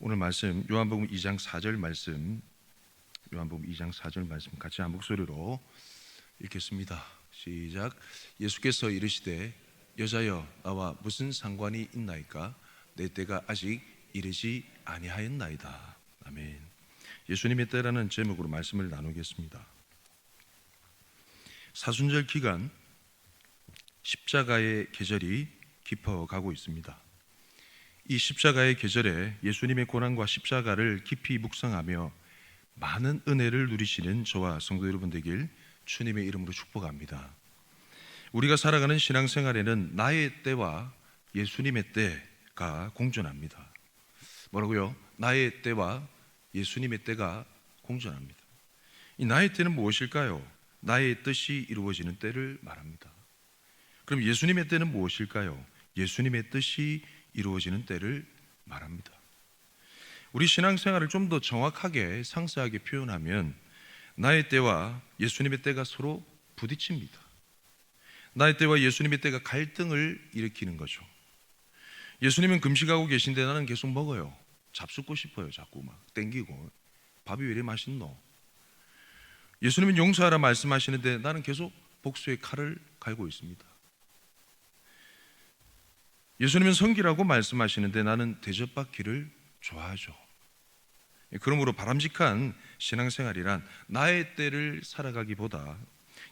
오늘 말씀 요한복음 2장 4절 말씀 요한복음 2장 4절 말씀 같이 한 목소리로 읽겠습니다. 시작. 예수께서 이르시되 여자여 나와 무슨 상관이 있나이까 내 때가 아직 이르지 아니하였나이다. 아멘. 예수님의 때라는 제목으로 말씀을 나누겠습니다. 사순절 기간 십자가의 계절이 깊어가고 있습니다. 이 십자가의 계절에 예수님의 고난과 십자가를 깊이 묵상하며 많은 은혜를 누리시는 저와 성도 여러분 되길 주님의 이름으로 축복합니다. 우리가 살아가는 신앙생활에는 나의 때와 예수님의 때가 공존합니다. 뭐라고요? 나의 때와 예수님의 때가 공존합니다. 이 나의 때는 무엇일까요? 나의 뜻이 이루어지는 때를 말합니다. 그럼 예수님의 때는 무엇일까요? 예수님의 뜻이 이루어지는 때를 말합니다. 우리 신앙생활을 좀 더 정확하게 상세하게 표현하면 나의 때와 예수님의 때가 서로 부딪힙니다. 나의 때와 예수님의 때가 갈등을 일으키는 거죠. 예수님은 금식하고 계신데 나는 계속 먹어요. 잡숫고 싶어요. 자꾸 막 땡기고 밥이 왜 이래 맛있노? 예수님은 용서하라 말씀하시는데 나는 계속 복수의 칼을 갈고 있습니다. 예수님은 성기라고 말씀하시는데 나는 대접받기를 좋아하죠. 그러므로 바람직한 신앙생활이란 나의 때를 살아가기보다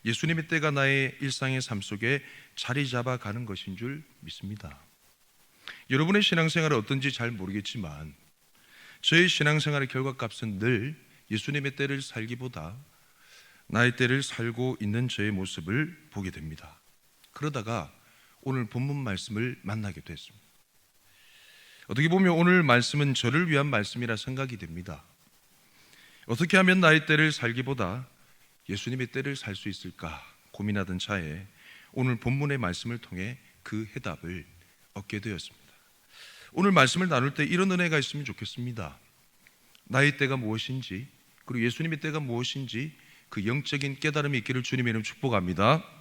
예수님의 때가 나의 일상의 삶 속에 자리 잡아가는 것인 줄 믿습니다. 여러분의 신앙생활은 어떤지 잘 모르겠지만 저의 신앙생활의 결과값은 늘 예수님의 때를 살기보다 나의 때를 살고 있는 저의 모습을 보게 됩니다. 그러다가 오늘 본문 말씀을 만나게 됐습니다. 어떻게 보면 오늘 말씀은 저를 위한 말씀이라 생각이 됩니다. 어떻게 하면 나의 때를 살기보다 예수님의 때를 살 수 있을까 고민하던 차에 오늘 본문의 말씀을 통해 그 해답을 얻게 되었습니다. 오늘 말씀을 나눌 때 이런 은혜가 있으면 좋겠습니다. 나의 때가 무엇인지 그리고 예수님의 때가 무엇인지 그 영적인 깨달음이 있기를 주님의 이름 축복합니다.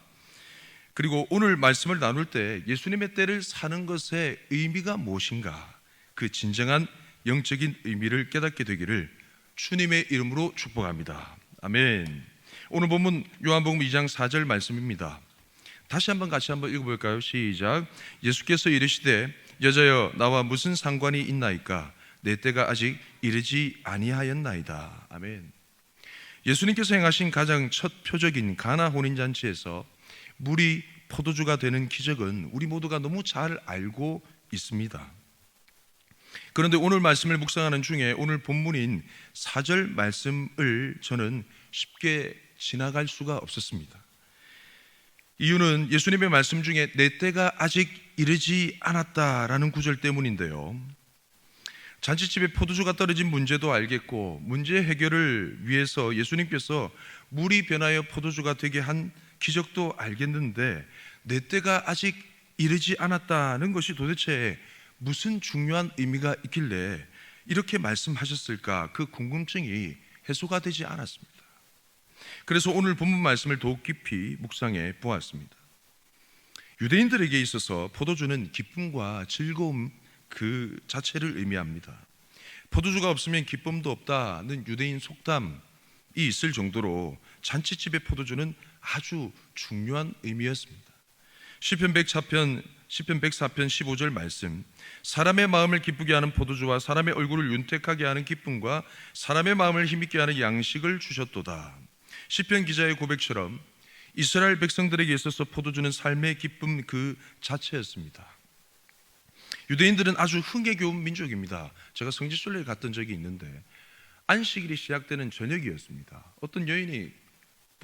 그리고 오늘 말씀을 나눌 때 예수님의 때를 사는 것의 의미가 무엇인가 그 진정한 영적인 의미를 깨닫게 되기를 주님의 이름으로 축복합니다. 아멘. 오늘 본문 요한복음 2장 4절 말씀입니다. 다시 한번 같이 한번 읽어볼까요? 시작. 예수께서 이르시되 여자여 나와 무슨 상관이 있나이까 내 때가 아직 이르지 아니하였나이다. 아멘. 예수님께서 행하신 가장 첫 표적인 가나 혼인 잔치에서 물이 포도주가 되는 기적은 우리 모두가 너무 잘 알고 있습니다. 그런데 오늘 말씀을 묵상하는 중에 오늘 본문인 4절 말씀을 저는 쉽게 지나갈 수가 없었습니다. 이유는 예수님의 말씀 중에 내 때가 아직 이르지 않았다라는 구절 때문인데요. 잔치집에 포도주가 떨어진 문제도 알겠고 문제 해결을 위해서 예수님께서 물이 변하여 포도주가 되게 한 기적도 알겠는데 내 때가 아직 이르지 않았다는 것이 도대체 무슨 중요한 의미가 있길래 이렇게 말씀하셨을까 그 궁금증이 해소가 되지 않았습니다. 그래서 오늘 본문 말씀을 더욱 깊이 묵상해 보았습니다. 유대인들에게 있어서 포도주는 기쁨과 즐거움 그 자체를 의미합니다. 포도주가 없으면 기쁨도 없다는 유대인 속담이 있을 정도로 잔치집의 포도주는 아주 중요한 의미였습니다. 시편 104편 시편 104편 15절 말씀 사람의 마음을 기쁘게 하는 포도주와 사람의 얼굴을 윤택하게 하는 기쁨과 사람의 마음을 힘있게 하는 양식을 주셨도다. 시편 기자의 고백처럼 이스라엘 백성들에게 있어서 포도주는 삶의 기쁨 그 자체였습니다. 유대인들은 아주 흥에 겨운 민족입니다. 제가 성지순례를 갔던 적이 있는데 안식일이 시작되는 저녁이었습니다. 어떤 여인이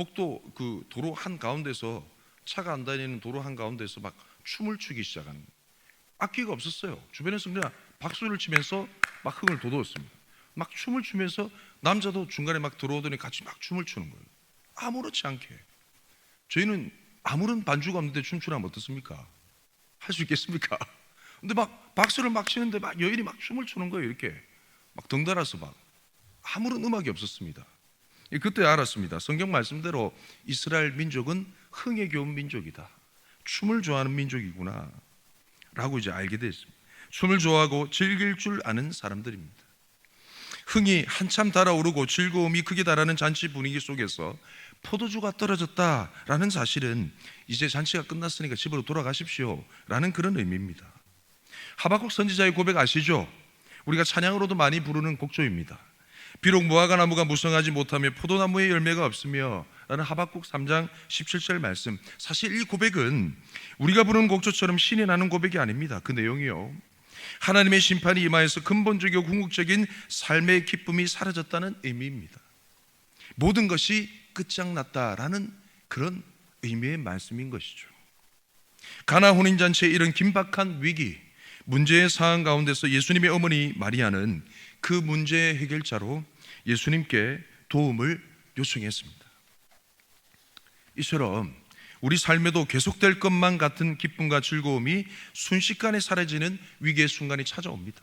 복도 그 도로 한 가운데서 차가 안 다니는 도로 한 가운데서 막 춤을 추기 시작하는. 악기가 없었어요. 주변에서 그냥 박수를 치면서 막 흥을 돋웠습니다. 막 춤을 추면서 남자도 중간에 막 들어오더니 같이 막 춤을 추는 거예요. 아무렇지 않게. 저희는 아무런 반주가 없는데 춤추라면 어떻습니까? 할 수 있겠습니까? 근데 막 박수를 막 치는데 막 여인이 막 춤을 추는 거예요. 이렇게 막 덩달아서 막 아무런 음악이 없었습니다. 그때 알았습니다. 성경 말씀대로 이스라엘 민족은 흥에 겨운 민족이다. 춤을 좋아하는 민족이구나. 라고 이제 알게 됐습니다. 춤을 좋아하고 즐길 줄 아는 사람들입니다. 흥이 한참 달아오르고 즐거움이 크게 달하는 잔치 분위기 속에서 포도주가 떨어졌다라는 사실은 이제 잔치가 끝났으니까 집으로 돌아가십시오 라는 그런 의미입니다. 하박국 선지자의 고백 아시죠? 우리가 찬양으로도 많이 부르는 곡조입니다. 비록 무화과 나무가 무성하지 못하며 포도나무에 열매가 없으며 라는 하박국 3장 17절 말씀. 사실 이 고백은 우리가 부르는 곡조처럼 신이 나는 고백이 아닙니다. 그 내용이요. 하나님의 심판이 임하여서 근본적이고 궁극적인 삶의 기쁨이 사라졌다는 의미입니다. 모든 것이 끝장났다라는 그런 의미의 말씀인 것이죠. 가나 혼인 잔치의 이런 긴박한 위기, 문제의 상황 가운데서 예수님의 어머니 마리아는 그 문제의 해결자로 예수님께 도움을 요청했습니다. 이처럼 우리 삶에도 계속될 것만 같은 기쁨과 즐거움이 순식간에 사라지는 위기의 순간이 찾아옵니다.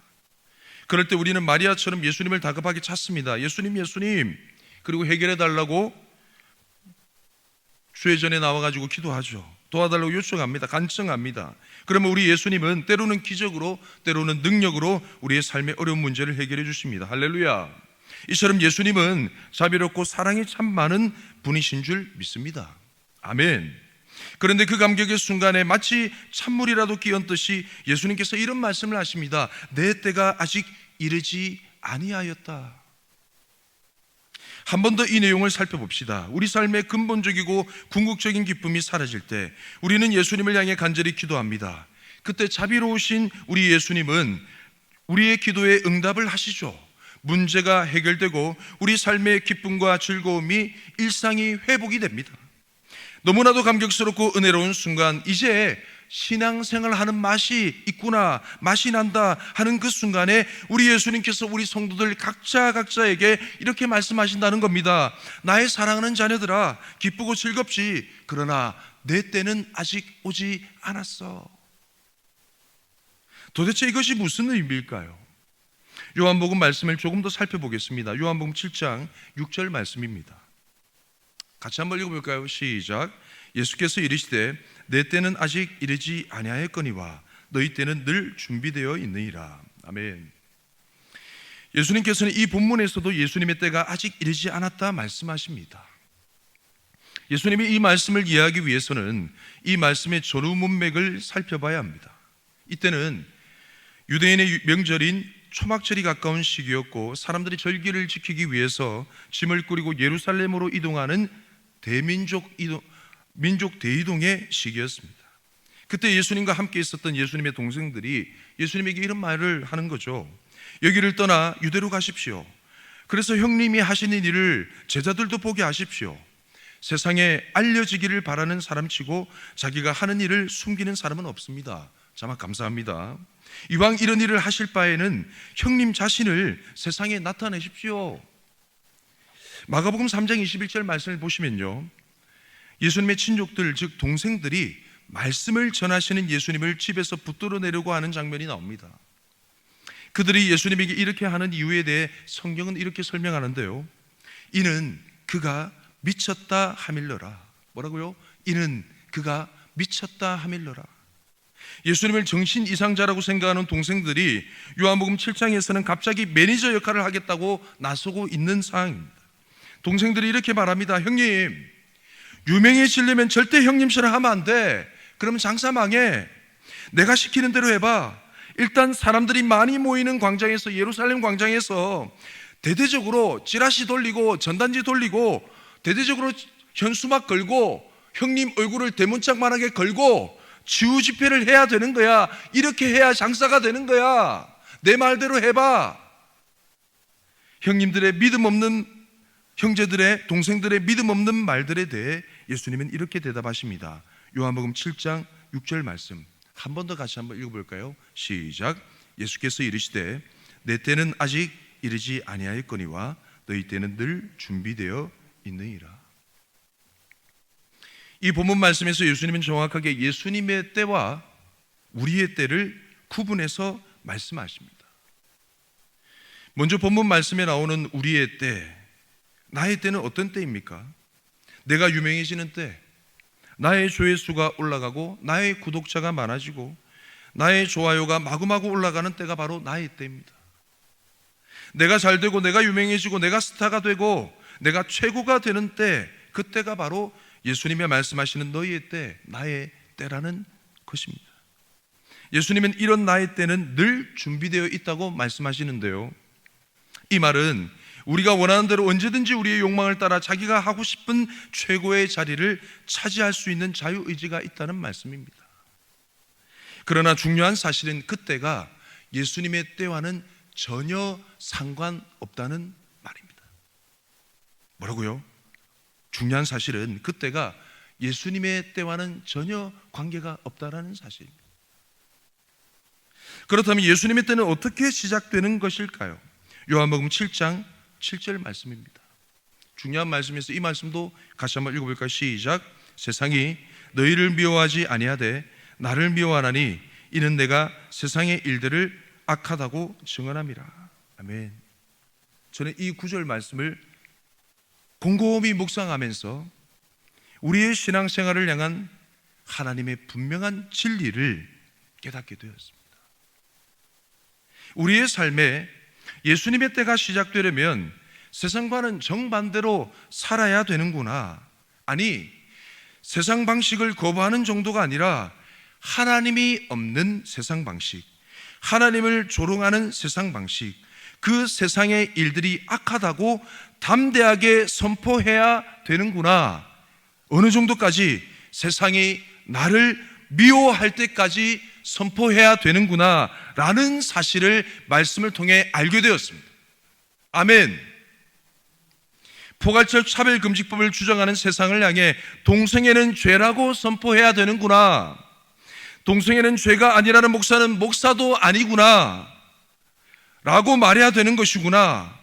그럴 때 우리는 마리아처럼 예수님을 다급하게 찾습니다. 예수님, 예수님. 그리고 해결해 달라고 주회전에 나와가지고 기도하죠. 도와달라고 요청합니다. 간청합니다. 그러면 우리 예수님은 때로는 기적으로, 때로는 능력으로 우리의 삶의 어려운 문제를 해결해 주십니다. 할렐루야. 이처럼 예수님은 자비롭고 사랑이 참 많은 분이신 줄 믿습니다. 아멘. 그런데 그 감격의 순간에 마치 찬물이라도 끼얹듯이 예수님께서 이런 말씀을 하십니다. 내 때가 아직 이르지 아니하였다. 한 번 더 이 내용을 살펴봅시다. 우리 삶의 근본적이고 궁극적인 기쁨이 사라질 때 우리는 예수님을 향해 간절히 기도합니다. 그때 자비로우신 우리 예수님은 우리의 기도에 응답을 하시죠. 문제가 해결되고 우리 삶의 기쁨과 즐거움이 일상이 회복이 됩니다. 너무나도 감격스럽고 은혜로운 순간 이제 신앙생활 하는 맛이 있구나, 맛이 난다 하는 그 순간에 우리 예수님께서 우리 성도들 각자 각자에게 이렇게 말씀하신다는 겁니다. 나의 사랑하는 자녀들아, 기쁘고 즐겁지. 그러나 내 때는 아직 오지 않았어. 도대체 이것이 무슨 의미일까요? 요한복음 말씀을 조금 더 살펴보겠습니다. 요한복음 7장 6절 말씀입니다. 같이 한번 읽어볼까요? 시작. 예수께서 이르시되 내 때는 아직 이르지 아니하였거니와 너희 때는 늘 준비되어 있느니라. 아멘. 예수님께서는 이 본문에서도 예수님의 때가 아직 이르지 않았다 말씀하십니다. 예수님이 이 말씀을 이해하기 위해서는 이 말씀의 전후 문맥을 살펴봐야 합니다. 이때는 유대인의 명절인 초막절이 가까운 시기였고 사람들이 절기를 지키기 위해서 짐을 꾸리고 예루살렘으로 이동하는 대민족 이동, 민족 대이동의 시기였습니다. 그때 예수님과 함께 있었던 예수님의 동생들이 예수님에게 이런 말을 하는 거죠. 여기를 떠나 유대로 가십시오. 그래서 형님이 하시는 일을 제자들도 보게 하십시오. 세상에 알려지기를 바라는 사람치고 자기가 하는 일을 숨기는 사람은 없습니다. 자막 감사합니다. 이왕 이런 일을 하실 바에는 형님 자신을 세상에 나타내십시오. 마가복음 3장 21절 말씀을 보시면요. 예수님의 친족들 즉 동생들이 말씀을 전하시는 예수님을 집에서 붙들어 내려고 하는 장면이 나옵니다. 그들이 예수님에게 이렇게 하는 이유에 대해 성경은 이렇게 설명하는데요. 이는 그가 미쳤다 하밀러라. 뭐라고요? 이는 그가 미쳤다 하밀러라. 예수님을 정신 이상자라고 생각하는 동생들이 요한복음 7장에서는 갑자기 매니저 역할을 하겠다고 나서고 있는 상황입니다. 동생들이 이렇게 말합니다. 형님, 유명해지려면 절대 형님처럼 하면 안 돼. 그러면 장사 망해. 내가 시키는 대로 해봐. 일단 사람들이 많이 모이는 광장에서 예루살렘 광장에서 대대적으로 찌라시 돌리고 전단지 돌리고 대대적으로 현수막 걸고 형님 얼굴을 대문짝만하게 걸고 지우 집회를 해야 되는 거야. 이렇게 해야 장사가 되는 거야. 내 말대로 해봐. 형님들의 믿음 없는 형제들의 동생들의 믿음 없는 말들에 대해 예수님은 이렇게 대답하십니다. 요한복음 7장 6절 말씀 한 번 더 같이 한번 읽어볼까요? 시작. 예수께서 이르시되 내 때는 아직 이르지 아니하였거니와 너희 때는 늘 준비되어 있느니라. 이 본문 말씀에서 예수님은 정확하게 예수님의 때와 우리의 때를 구분해서 말씀하십니다. 먼저 본문 말씀에 나오는 우리의 때, 나의 때는 어떤 때입니까? 내가 유명해지는 때, 나의 조회수가 올라가고 나의 구독자가 많아지고 나의 좋아요가 마구마구 올라가는 때가 바로 나의 때입니다. 내가 잘 되고 내가 유명해지고 내가 스타가 되고 내가 최고가 되는 때 그때가 바로 예수님의 말씀하시는 너희의 때 나의 때라는 것입니다. 예수님은 이런 나의 때는 늘 준비되어 있다고 말씀하시는데요. 이 말은 우리가 원하는 대로 언제든지 우리의 욕망을 따라 자기가 하고 싶은 최고의 자리를 차지할 수 있는 자유 의지가 있다는 말씀입니다. 그러나 중요한 사실은 그때가 예수님의 때와는 전혀 상관없다는 말입니다. 뭐라고요? 중요한 사실은 그때가 예수님의 때와는 전혀 관계가 없다라는 사실입니다. 그렇다면 예수님의 때는 어떻게 시작되는 것일까요? 요한복음 7장 7절 말씀입니다. 중요한 말씀에서 이 말씀도 같이 한번 읽어볼까요? 시작. 세상이 너희를 미워하지 아니하되 나를 미워하나니 이는 내가 세상의 일들을 악하다고 증언함이라. 아멘. 저는 이 구절 말씀을 곰곰이 묵상하면서 우리의 신앙생활을 향한 하나님의 분명한 진리를 깨닫게 되었습니다. 우리의 삶에 예수님의 때가 시작되려면 세상과는 정반대로 살아야 되는구나. 아니, 세상 방식을 거부하는 정도가 아니라 하나님이 없는 세상 방식, 하나님을 조롱하는 세상 방식, 그 세상의 일들이 악하다고 담대하게 선포해야 되는구나. 어느 정도까지 세상이 나를 미워할 때까지 선포해야 되는구나. 라는 사실을 말씀을 통해 알게 되었습니다. 아멘. 포괄적 차별금지법을 주장하는 세상을 향해 동성애는 죄라고 선포해야 되는구나. 동성애는 죄가 아니라는 목사는 목사도 아니구나. 라고 말해야 되는 것이구나.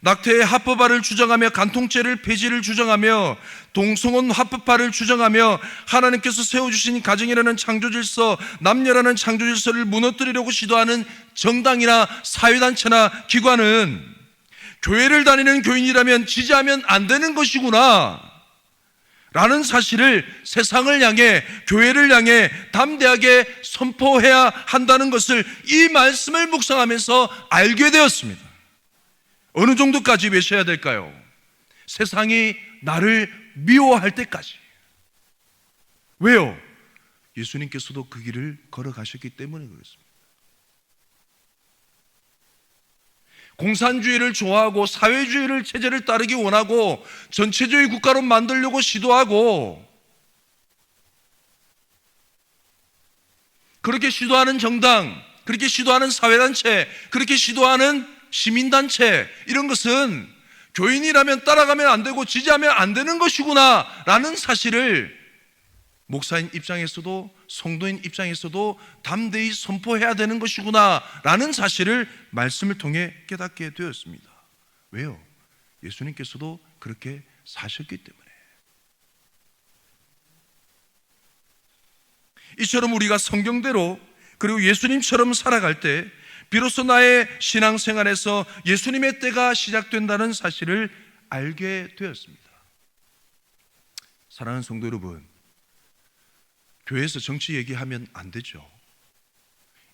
낙태의 합법화를 주장하며 간통죄를 폐지를 주장하며 동성혼 합법화를 주장하며 하나님께서 세워주신 가정이라는 창조질서, 남녀라는 창조질서를 무너뜨리려고 시도하는 정당이나 사회단체나 기관은 교회를 다니는 교인이라면 지지하면 안 되는 것이구나. 라는 사실을 세상을 향해, 교회를 향해 담대하게 선포해야 한다는 것을 이 말씀을 묵상하면서 알게 되었습니다. 어느 정도까지 외쳐야 될까요? 세상이 나를 미워할 때까지. 왜요? 예수님께서도 그 길을 걸어가셨기 때문에 그렇습니다. 공산주의를 좋아하고 사회주의를 체제를 따르기 원하고 전체주의 국가로 만들려고 시도하고 그렇게 시도하는 정당, 그렇게 시도하는 사회단체, 그렇게 시도하는 시민단체 이런 것은 교인이라면 따라가면 안 되고 지지하면 안 되는 것이구나 라는 사실을 목사인 입장에서도 성도인 입장에서도 담대히 선포해야 되는 것이구나 라는 사실을 말씀을 통해 깨닫게 되었습니다. 왜요? 예수님께서도 그렇게 사셨기 때문에. 이처럼 우리가 성경대로 그리고 예수님처럼 살아갈 때 비로소 나의 신앙생활에서 예수님의 때가 시작된다는 사실을 알게 되었습니다. 사랑하는 성도 여러분, 교회에서 정치 얘기하면 안 되죠.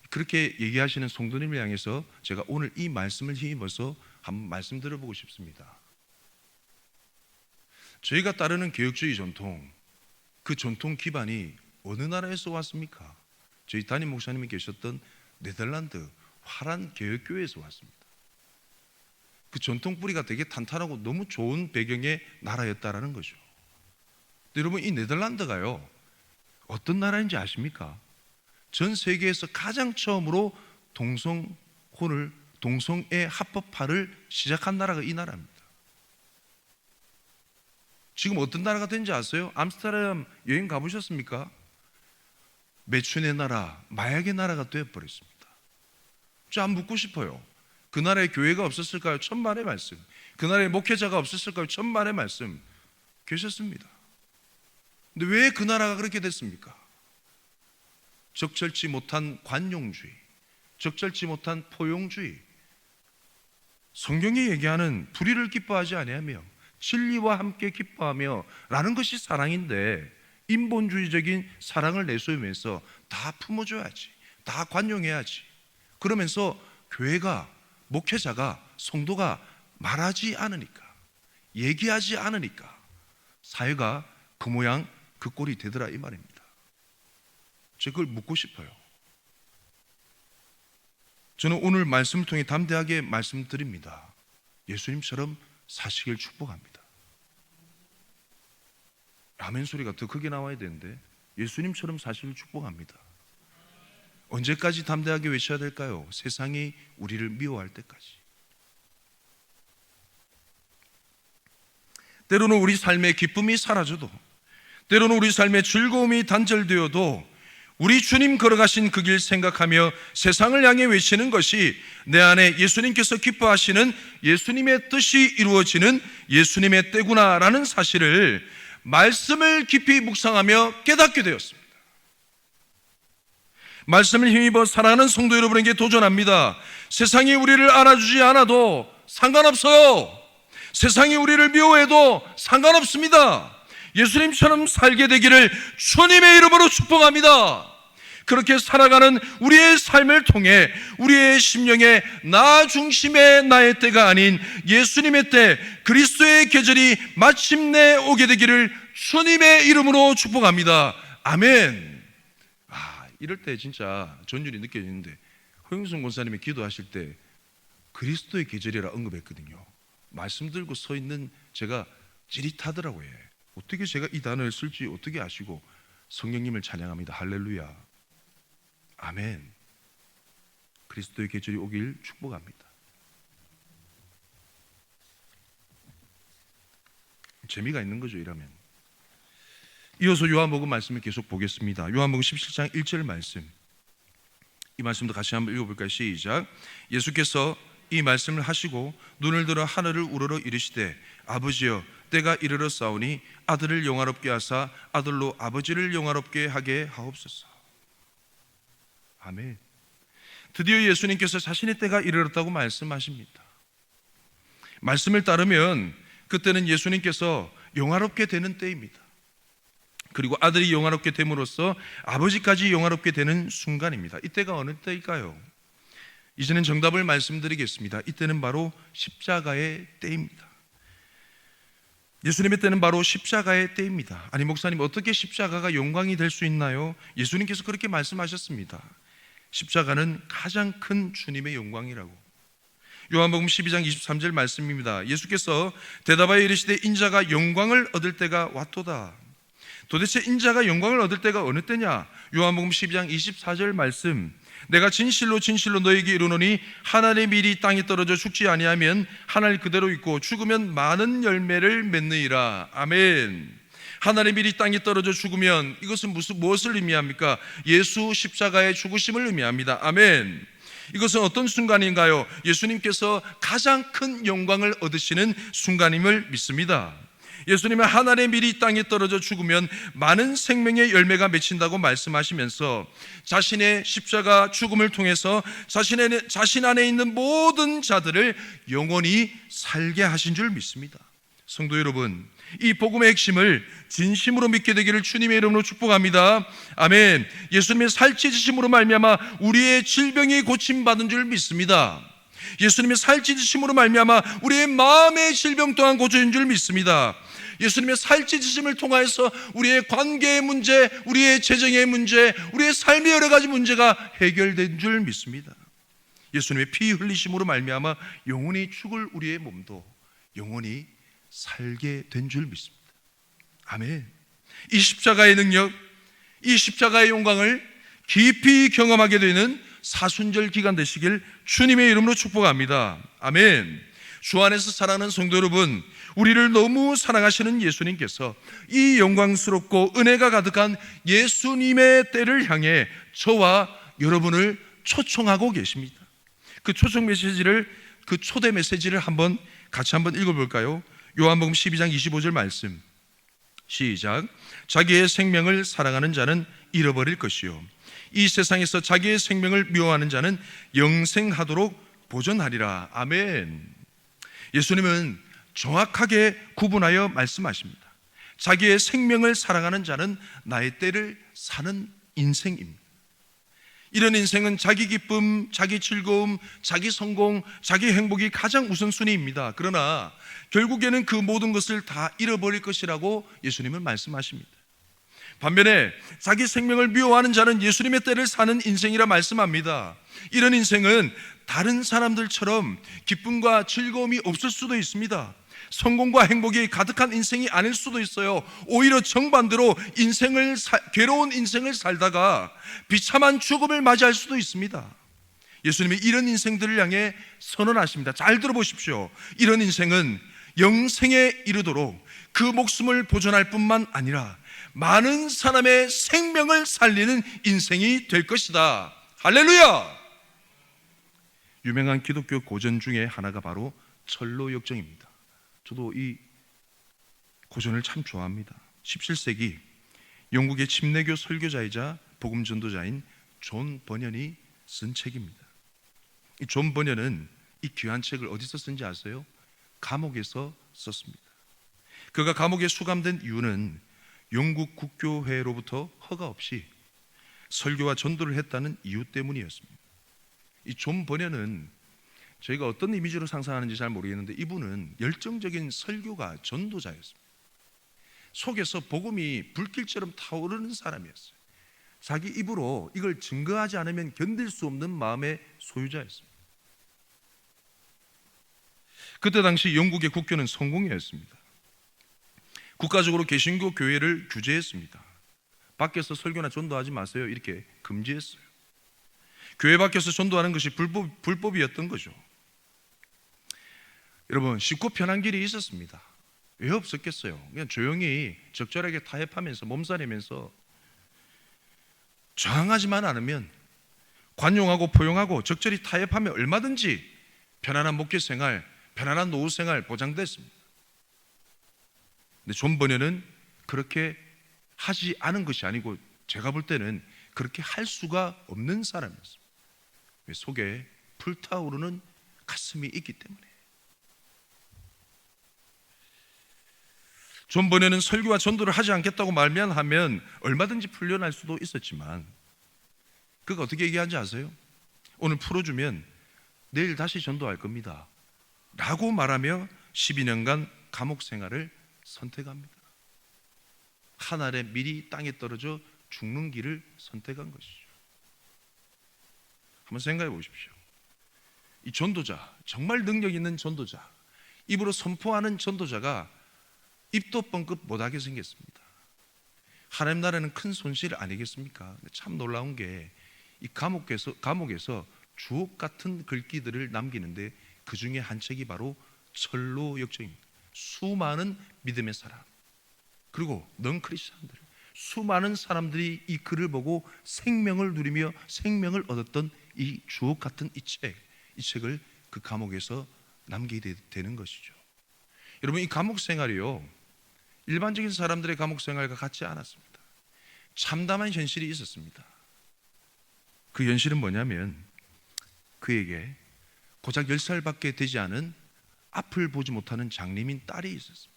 그렇게 얘기하시는 성도님을 향해서 제가 오늘 이 말씀을 힘입어서 한번 말씀 드려보고 싶습니다. 저희가 따르는 개혁주의 전통, 그 전통 기반이 어느 나라에서 왔습니까? 저희 담임 목사님이 계셨던 네덜란드 화란 개혁교회에서 왔습니다. 그 전통 뿌리가 되게 탄탄하고 너무 좋은 배경의 나라였다라는 거죠. 여러분 이 네덜란드가요 어떤 나라인지 아십니까? 전 세계에서 가장 처음으로 동성혼을 동성애 합법화를 시작한 나라가 이 나라입니다. 지금 어떤 나라가 된지 아세요? 암스테르담 여행 가보셨습니까? 매춘의 나라, 마약의 나라가 되어버렸습니다. 좀 묻고 싶어요. 그 나라에 교회가 없었을까요? 천만의 말씀. 그 나라에 목회자가 없었을까요? 천만의 말씀. 계셨습니다. 근데 왜 그 나라가 그렇게 됐습니까? 적절치 못한 관용주의, 적절치 못한 포용주의. 성경이 얘기하는 불의를 기뻐하지 아니하며 진리와 함께 기뻐하며 라는 것이 사랑인데 인본주의적인 사랑을 내세우면서 다 품어줘야지, 다 관용해야지. 그러면서 교회가 목회자가 성도가 말하지 않으니까 얘기하지 않으니까 사회가 그 모양 그 꼴이 되더라 이 말입니다. 제가 그걸 묻고 싶어요. 저는 오늘 말씀을 통해 담대하게 말씀드립니다. 예수님처럼 사시길 축복합니다. 아멘 소리가 더 크게 나와야 되는데 예수님처럼 사시길 축복합니다. 언제까지 담대하게 외쳐야 될까요? 세상이 우리를 미워할 때까지. 때로는 우리 삶의 기쁨이 사라져도, 때로는 우리 삶의 즐거움이 단절되어도, 우리 주님 걸어가신 그 길 생각하며 세상을 향해 외치는 것이 내 안에 예수님께서 기뻐하시는 예수님의 뜻이 이루어지는 예수님의 때구나라는 사실을 말씀을 깊이 묵상하며 깨닫게 되었습니다. 말씀을 힘입어 사랑하는 성도 여러분에게 도전합니다. 세상이 우리를 알아주지 않아도 상관없어요. 세상이 우리를 미워해도 상관없습니다. 예수님처럼 살게 되기를 주님의 이름으로 축복합니다. 그렇게 살아가는 우리의 삶을 통해 우리의 심령에 나 중심의 나의 때가 아닌 예수님의 때 그리스도의 계절이 마침내 오게 되기를 주님의 이름으로 축복합니다. 아멘. 아, 이럴 때 진짜 전율이 느껴지는데 허영순 권사님이 기도하실 때 그리스도의 계절이라 언급했거든요. 말씀 들고 서 있는 제가 찌릿하더라고요. 어떻게 제가 이 단어를 쓸지 어떻게 아시고 성령님을 찬양합니다. 할렐루야. 아멘. 그리스도의 계절이 오길 축복합니다. 재미가 있는 거죠, 이러면. 이어서 요한복음 말씀을 계속 보겠습니다. 요한복음 17장 1절 말씀. 이 말씀도 같이 한번 읽어볼까요? 시작. 예수께서 이 말씀을 하시고 눈을 들어 하늘을 우러러 이르시되 아버지여 때가 이르러 싸우니 아들을 영화롭게 하사 아들로 아버지를 영화롭게 하게 하옵소서. 아멘. 드디어 예수님께서 자신의 때가 이르렀다고 말씀하십니다. 말씀을 따르면 그때는 예수님께서 영화롭게 되는 때입니다. 그리고 아들이 영화롭게 됨으로써 아버지까지 영화롭게 되는 순간입니다. 이때가 어느 때일까요? 이제는 정답을 말씀드리겠습니다. 이때는 바로 십자가의 때입니다. 예수님의 때는 바로 십자가의 때입니다. 아니 목사님 어떻게 십자가가 영광이 될 수 있나요? 예수님께서 그렇게 말씀하셨습니다. 십자가는 가장 큰 주님의 영광이라고. 요한복음 12장 23절 말씀입니다. 예수께서 대답하여 이르시되 인자가 영광을 얻을 때가 왔도다. 도대체 인자가 영광을 얻을 때가 어느 때냐? 요한복음 12장 24절 말씀. 내가 진실로 진실로 너에게 이르노니 하나님의 밀이 땅에 떨어져 죽지 아니하면 하늘 그대로 있고 죽으면 많은 열매를 맺느니라. 아멘. 하나님의 밀이 땅에 떨어져 죽으면 이것은 무슨 무엇을 의미합니까? 예수 십자가의 죽으심을 의미합니다. 아멘. 이것은 어떤 순간인가요? 예수님께서 가장 큰 영광을 얻으시는 순간임을 믿습니다. 예수님은 하나님의 밀이 땅에 떨어져 죽으면 많은 생명의 열매가 맺힌다고 말씀하시면서 자신의 십자가 죽음을 통해서 자신의, 자신 안에 있는 모든 자들을 영원히 살게 하신 줄 믿습니다. 성도 여러분, 이 복음의 핵심을 진심으로 믿게 되기를 주님의 이름으로 축복합니다. 아멘. 예수님의 살찌지심으로 말미암아 우리의 질병이 고침 받은 줄 믿습니다. 예수님의 살찌지심으로 말미암아 우리의 마음의 질병 또한 고쳐진 줄 믿습니다. 예수님의 살찌지심을 통하여서 우리의 관계의 문제, 우리의 재정의 문제, 우리의 삶의 여러 가지 문제가 해결된 줄 믿습니다. 예수님의 피 흘리심으로 말미암아 영원히 죽을 우리의 몸도 영원히 살게 된 줄 믿습니다. 아멘. 이 십자가의 능력, 이 십자가의 영광을 깊이 경험하게 되는 사순절 기간 되시길 주님의 이름으로 축복합니다. 아멘. 주 안에서 사랑하는 성도 여러분, 우리를 너무 사랑하시는 예수님께서 이 영광스럽고 은혜가 가득한 예수님의 때를 향해 저와 여러분을 초청하고 계십니다. 그 초청 메시지를 그 초대 메시지를 한번 같이 한번 읽어볼까요? 요한복음 12장 25절 말씀. 시작. 자기의 생명을 사랑하는 자는 잃어버릴 것이요. 이 세상에서 자기의 생명을 미워하는 자는 영생하도록 보존하리라. 아멘. 예수님은 정확하게 구분하여 말씀하십니다. 자기의 생명을 사랑하는 자는 나의 때를 사는 인생입니다. 이런 인생은 자기 기쁨, 자기 즐거움, 자기 성공, 자기 행복이 가장 우선순위입니다. 그러나 결국에는 그 모든 것을 다 잃어버릴 것이라고 예수님은 말씀하십니다. 반면에 자기 생명을 미워하는 자는 예수님의 때를 사는 인생이라 말씀합니다. 이런 인생은 다른 사람들처럼 기쁨과 즐거움이 없을 수도 있습니다. 성공과 행복이 가득한 인생이 아닐 수도 있어요. 오히려 정반대로 인생을 사- 괴로운 인생을 살다가 비참한 죽음을 맞이할 수도 있습니다. 예수님이 이런 인생들을 향해 선언하십니다. 잘 들어보십시오. 이런 인생은 영생에 이르도록 그 목숨을 보존할 뿐만 아니라 많은 사람의 생명을 살리는 인생이 될 것이다. 할렐루야! 유명한 기독교 고전 중에 하나가 바로 철로 역정입니다. 저도 이 고전을 참 좋아합니다. 17세기 영국의 침례교 설교자이자 복음 전도자인 존 버년이 쓴 책입니다. 이존 버년은 이 귀한 책을 어디서 쓴지 아세요? 감옥에서 썼습니다. 그가 감옥에 수감된 이유는 영국 국교회로부터 허가 없이 설교와 전도를 했다는 이유 때문이었습니다. 이존 버년은 저희가 어떤 이미지로 상상하는지 잘 모르겠는데 이분은 열정적인 설교가 전도자였습니다. 속에서 복음이 불길처럼 타오르는 사람이었어요. 자기 입으로 이걸 증거하지 않으면 견딜 수 없는 마음의 소유자였습니다. 그때 당시 영국의 국교는 성공이었습니다. 국가적으로 개신교 교회를 규제했습니다. 밖에서 설교나 전도하지 마세요. 이렇게 금지했어요. 교회 밖에서 전도하는 것이 불법, 불법이었던 거죠. 여러분, 쉽고 편한 길이 있었습니다. 왜 없었겠어요? 그냥 조용히 적절하게 타협하면서 몸살이면서 저항하지만 않으면 관용하고 포용하고 적절히 타협하면 얼마든지 편안한 목회 생활, 편안한 노후 생활 보장됐습니다. 근데 존 버녀는 그렇게 하지 않은 것이 아니고 제가 볼 때는 그렇게 할 수가 없는 사람이었습니다. 왜 속에 불타오르는 가슴이 있기 때문에. 존 버녀는 설교와 전도를 하지 않겠다고 말만 하면 얼마든지 풀려날 수도 있었지만 그가 어떻게 얘기하는지 아세요? 오늘 풀어주면 내일 다시 전도할 겁니다. 라고 말하며 12년간 감옥 생활을 선택합니다. 한 알에 미리 땅에 떨어져 죽는 길을 선택한 것이죠. 한번 생각해 보십시오. 이 전도자, 정말 능력 있는 전도자, 입으로 선포하는 전도자가 입도 뻥끗 못하게 생겼습니다. 하나님 나라는 큰 손실 아니겠습니까? 참 놀라운 게 이 감옥에서 감옥에서 주옥 같은 글귀들을 남기는데 그 중에 한 책이 바로 철로 역정입니다. 수많은 믿음의 사람 그리고 넌 크리스천들 수많은 사람들이 이 글을 보고 생명을 누리며 생명을 얻었던 이 주옥 같은 이 책, 이 책을 그 감옥에서 남기게 되는 것이죠. 여러분 이 감옥 생활이요 일반적인 사람들의 감옥 생활과 같지 않았습니다. 참담한 현실이 있었습니다. 그 현실은 뭐냐면 그에게 고작 10살밖에 되지 않은 앞을 보지 못하는 장님인 딸이 있었습니다.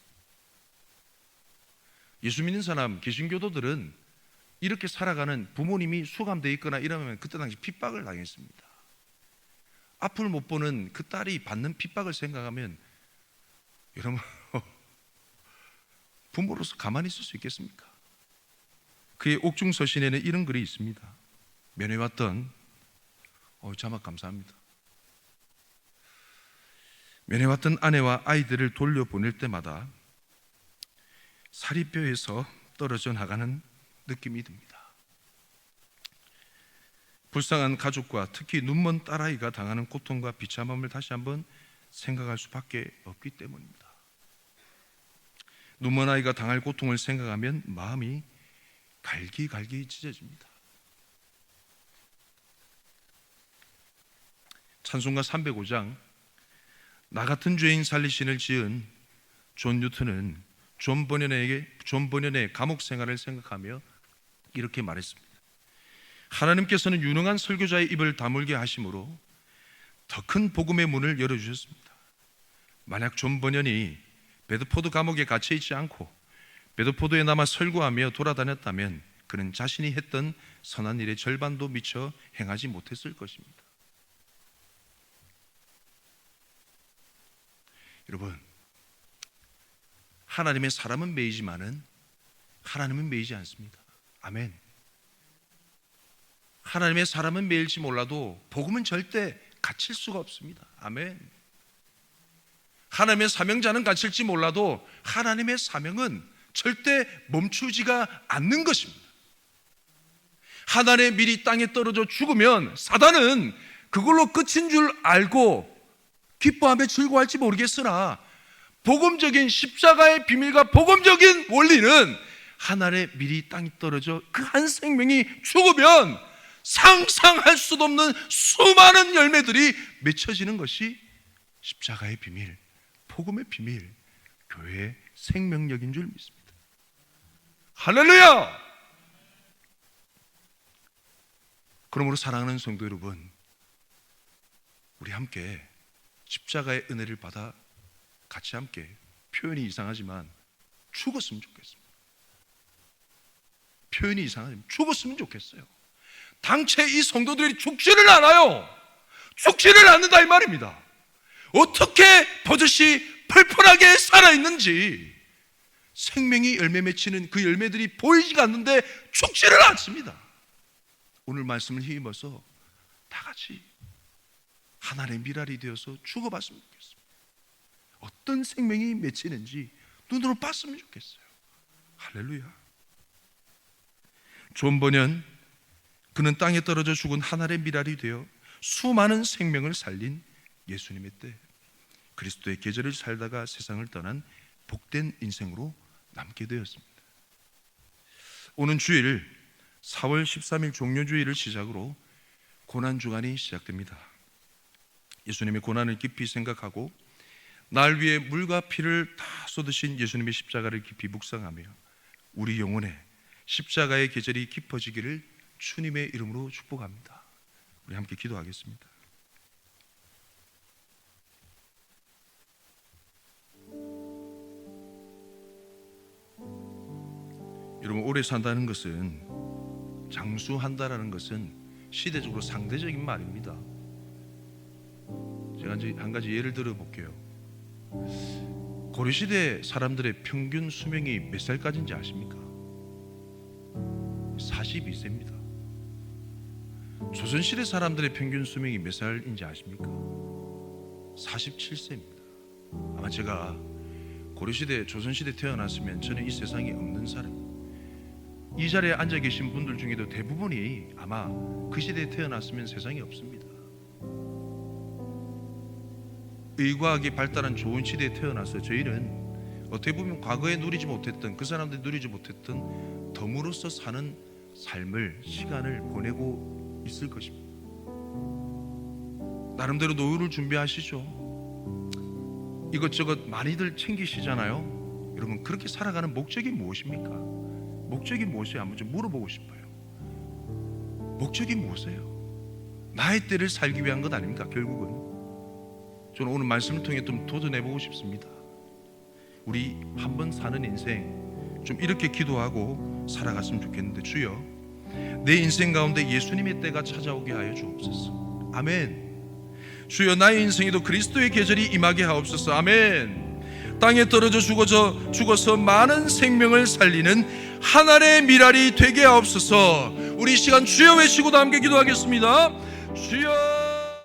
예수 믿는 사람, 개신교도들은 이렇게 살아가는 부모님이 수감되어 있거나 이러면 그때 당시 핍박을 당했습니다. 앞을 못 보는 그 딸이 받는 핍박을 생각하면 여러분 부모로서 가만히 있을 수 있겠습니까? 그의 옥중 서신에는 이런 글이 있습니다. 면회 왔던 어, 자막 감사합니다. 면회왔던 아내와 아이들을 돌려보낼 때마다 사리뼈에서 떨어져 나가는 느낌이 듭니다. 불쌍한 가족과 특히 눈먼 딸아이가 당하는 고통과 비참함을 다시 한번 생각할 수밖에 없기 때문입니다. 눈먼 아이가 당할 고통을 생각하면 마음이 갈기갈기 찢어집니다. 찬송가 305장 나 같은 죄인 살리신을 지은 존 뉴턴은 존 버년에게 존 버년의 감옥 생활을 생각하며 이렇게 말했습니다. 하나님께서는 유능한 설교자의 입을 다물게 하심으로 더 큰 복음의 문을 열어 주셨습니다. 만약 존 버년이 베드포드 감옥에 갇혀 있지 않고 베드포드에 남아 설교하며 돌아다녔다면 그는 자신이 했던 선한 일의 절반도 미처 행하지 못했을 것입니다. 여러분, 하나님의 사람은 매이지만은 하나님은 매이지 않습니다. 아멘. 하나님의 사람은 매일지 몰라도 복음은 절대 갇힐 수가 없습니다. 아멘. 하나님의 사명자는 갇힐지 몰라도 하나님의 사명은 절대 멈추지가 않는 것입니다. 하나님의 밀이 땅에 떨어져 죽으면 사단은 그걸로 끝인 줄 알고 기뻐하며 즐거워할지 모르겠으나 복음적인 십자가의 비밀과 복음적인 원리는 하나님의 밀이 땅에 떨어져 그 한 생명이 죽으면 상상할 수도 없는 수많은 열매들이 맺혀지는 것이 십자가의 비밀, 복음의 비밀, 교회의 생명력인 줄 믿습니다. 할렐루야! 그러므로 사랑하는 성도 여러분, 우리 함께 십자가의 은혜를 받아 같이 함께 표현이 이상하지만 죽었으면 좋겠습니다. 표현이 이상하지만 죽었으면 좋겠어요. 당최 이 성도들이 죽지를 않아요. 죽지를 않는다 이 말입니다. 어떻게 버젓이 펄펄하게 살아있는지 생명이 열매 맺히는 그 열매들이 보이지가 않는데 죽지를 않습니다. 오늘 말씀을 힘입어서 다 같이 하나님의 미랄이 되어서 죽어봤으면 좋겠습니다. 어떤 생명이 맺히는지 눈으로 봤으면 좋겠어요. 할렐루야. 존 버년 그는 땅에 떨어져 죽은 하나의 미랄이 되어 수많은 생명을 살린 예수님의 때 그리스도의 계절을 살다가 세상을 떠난 복된 인생으로 남게 되었습니다. 오는 주일 4월 13일 종료주일을 시작으로 고난 주간이 시작됩니다. 예수님의 고난을 깊이 생각하고 날 위해 물과 피를 다 쏟으신 예수님의 십자가를 깊이 묵상하며 우리 영혼에 십자가의 계절이 깊어지기를 주님의 이름으로 축복합니다. 우리 함께 기도하겠습니다. 여러분 오래 산다는 것은 장수한다라는 것은 시대적으로 상대적인 말입니다. 제가 한 가지 예를 들어 볼게요. 고려 시대 사람들의 평균 수명이 몇 살까지인지 아십니까? 42세입니다. 조선 시대 사람들의 평균 수명이 몇 살인지 아십니까? 47세입니다. 아마 제가 고려 시대, 조선 시대 태어났으면 저는 이 세상에 없는 사람. 이 자리에 앉아 계신 분들 중에도 대부분이 아마 그 시대에 태어났으면 세상에 없습니다. 의과학이 발달한 좋은 시대에 태어나서 저희는 어떻게 보면 과거에 누리지 못했던 그 사람들이 누리지 못했던 덤으로서 사는 삶을 시간을 보내고 있을 것입니다. 나름대로 노후를 준비하시죠. 이것저것 많이들 챙기시잖아요. 여러분 그렇게 살아가는 목적이 무엇입니까? 목적이 무엇이에요? 한번 좀 물어보고 싶어요. 목적이 무엇이에요? 나의 때를 살기 위한 것 아닙니까? 결국은 저는 오늘 말씀을 통해 좀 도전해 보고 싶습니다. 우리 한 번 사는 인생 좀 이렇게 기도하고 살아갔으면 좋겠는데 주여 내 인생 가운데 예수님의 때가 찾아오게 하여 주옵소서. 아멘. 주여 나의 인생에도 그리스도의 계절이 임하게 하옵소서. 아멘. 땅에 떨어져 죽어져 죽어서 많은 생명을 살리는 하늘의 미랄이 되게 하옵소서. 우리 이 시간 주여 외치고도 함께 기도하겠습니다. 주여